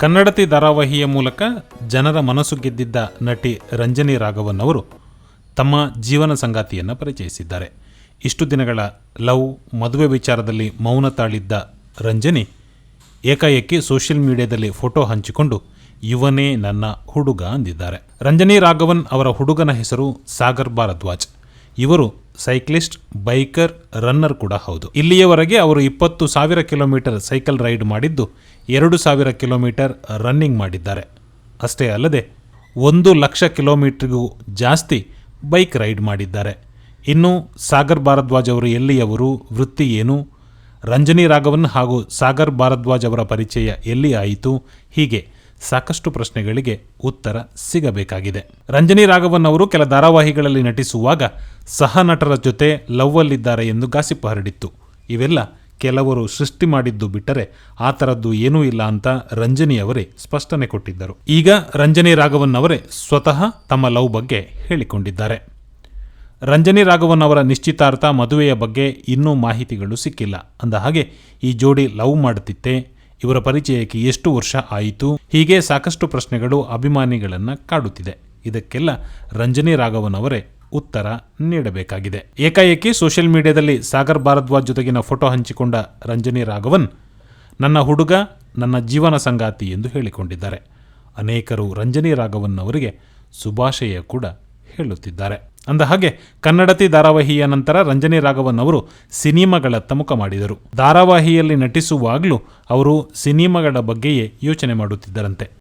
ಕನ್ನಡತಿ ಧಾರಾವಾಹಿಯ ಮೂಲಕ ಜನರ ಮನಸ್ಸು ಗೆದ್ದಿದ್ದ ನಟಿ ರಂಜನಿ ರಾಘವನ್ ಅವರು ತಮ್ಮ ಜೀವನ ಸಂಗಾತಿಯನ್ನು ಪರಿಚಯಿಸಿದ್ದಾರೆ. ಇಷ್ಟು ದಿನಗಳ ಲವ್, ಮದುವೆ ವಿಚಾರದಲ್ಲಿ ಮೌನ ತಾಳಿದ್ದ ರಂಜನಿ ಏಕಾಏಕಿ ಸೋಷಿಯಲ್ ಮೀಡಿಯಾದಲ್ಲಿ ಫೋಟೋ ಹಂಚಿಕೊಂಡು, ಇವನೇ ನನ್ನ ಹುಡುಗ ಅಂದಿದ್ದಾರೆ. ರಂಜನಿ ರಾಘವನ್ ಅವರ ಹುಡುಗನ ಹೆಸರು ಸಾಗರ್ ಭಾರದ್ವಾಜ್. ಇವರು ಸೈಕ್ಲಿಸ್ಟ್, ಬೈಕರ್, ರನ್ನರ್ ಕೂಡ ಹೌದು. ಇಲ್ಲಿಯವರೆಗೆ ಅವರು ಇಪ್ಪತ್ತು ಸಾವಿರ ಕಿಲೋಮೀಟರ್ ಸೈಕಲ್ ರೈಡ್ ಮಾಡಿದ್ದು, ಎರಡು ಸಾವಿರ ಕಿಲೋಮೀಟರ್ ರನ್ನಿಂಗ್ ಮಾಡಿದ್ದಾರೆ. ಅಷ್ಟೇ ಅಲ್ಲದೆ, ಒಂದು ಲಕ್ಷ ಕಿಲೋಮೀಟ್ರಿಗೂ ಜಾಸ್ತಿ ಬೈಕ್ ರೈಡ್ ಮಾಡಿದ್ದಾರೆ. ಇನ್ನು ಸಾಗರ್ ಭಾರದ್ವಾಜ್ ಅವರು ಎಲ್ಲಿಯವರು, ವೃತ್ತಿ ಏನು, ರಂಜನಿ ರಾಘವನ್ ಹಾಗೂ ಸಾಗರ್ ಭಾರದ್ವಾಜ್ ಅವರ ಪರಿಚಯ ಎಲ್ಲಿ ಆಯಿತು, ಹೀಗೆ ಸಾಕಷ್ಟು ಪ್ರಶ್ನೆಗಳಿಗೆ ಉತ್ತರ ಸಿಗಬೇಕಾಗಿದೆ. ರಂಜನಿ ರಾಘವನ್ ಅವರು ಕೆಲ ಧಾರಾವಾಹಿಗಳಲ್ಲಿ ನಟಿಸುವಾಗ ಸಹ ನಟರ ಜೊತೆ ಲವ್ವಲ್ಲಿದ್ದಾರೆ ಎಂದು ಗಾಸಿಪ್ ಹರಡಿತ್ತು. ಇವೆಲ್ಲ ಕೆಲವರು ಸೃಷ್ಟಿ ಮಾಡಿದ್ದು ಬಿಟ್ಟರೆ ಆ ಥರದ್ದು ಏನೂ ಇಲ್ಲ ಅಂತ ರಂಜನಿ ಅವರೇ ಸ್ಪಷ್ಟನೆ ಕೊಟ್ಟಿದ್ದರು. ಈಗ ರಂಜನಿ ರಾಘವನ್ ಅವರೇ ಸ್ವತಃ ತಮ್ಮ ಲವ್ ಬಗ್ಗೆ ಹೇಳಿಕೊಂಡಿದ್ದಾರೆ. ರಂಜನಿ ರಾಘವನ್ ಅವರ ನಿಶ್ಚಿತಾರ್ಥ ಮದುವೆಯ ಬಗ್ಗೆ ಇನ್ನೂ ಮಾಹಿತಿಗಳು ಸಿಕ್ಕಿಲ್ಲ. ಅಂದ ಹಾಗೆ ಈ ಜೋಡಿ ಲವ್ ಮಾಡುತ್ತಿತ್ತೆ ಇವರ ಪರಿಚಯಕ್ಕೆ ಎಷ್ಟು ವರ್ಷ ಆಯಿತು? ಹೀಗೆ ಸಾಕಷ್ಟು ಪ್ರಶ್ನೆಗಳು ಅಭಿಮಾನಿಗಳನ್ನು ಕಾಡುತ್ತಿದೆ. ಇದಕ್ಕೆಲ್ಲ ರಂಜನಿ ರಾಘವನ್ ಅವರೇ ಉತ್ತರ ನೀಡಬೇಕಾಗಿದೆ. ಏಕಾಏಕಿ ಸೋಷಿಯಲ್ ಮೀಡಿಯಾದಲ್ಲಿ ಸಾಗರ್ ಭಾರದ್ವಾಜ್ ಜೊತೆಗಿನ ಫೋಟೋ ಹಂಚಿಕೊಂಡ ರಂಜನಿ ರಾಘವನ್ ನನ್ನ ಹುಡುಗ, ನನ್ನ ಜೀವನ ಸಂಗಾತಿ ಎಂದು ಹೇಳಿಕೊಂಡಿದ್ದಾರೆ. ಅನೇಕರು ರಂಜನಿ ರಾಘವನ್ ಅವರಿಗೆ ಶುಭಾಶಯ ಕೂಡ ಹೇಳುತ್ತಿದ್ದಾರೆ. ಅಂದ ಹಾಗೆ ಕನ್ನಡತಿ ಧಾರಾವಾಹಿಯ ನಂತರ ರಂಜನಿ ರಾಘವನ್ ಅವರು ಸಿನಿಮಾಗಳತ್ತ ಮುಖ ಮಾಡಿದರು. ಧಾರಾವಾಹಿಯಲ್ಲಿ ನಟಿಸುವಾಗಲೂ ಅವರು ಸಿನಿಮಾಗಳ ಬಗ್ಗೆಯೇ ಯೋಚನೆ ಮಾಡುತ್ತಿದ್ದರಂತೆ.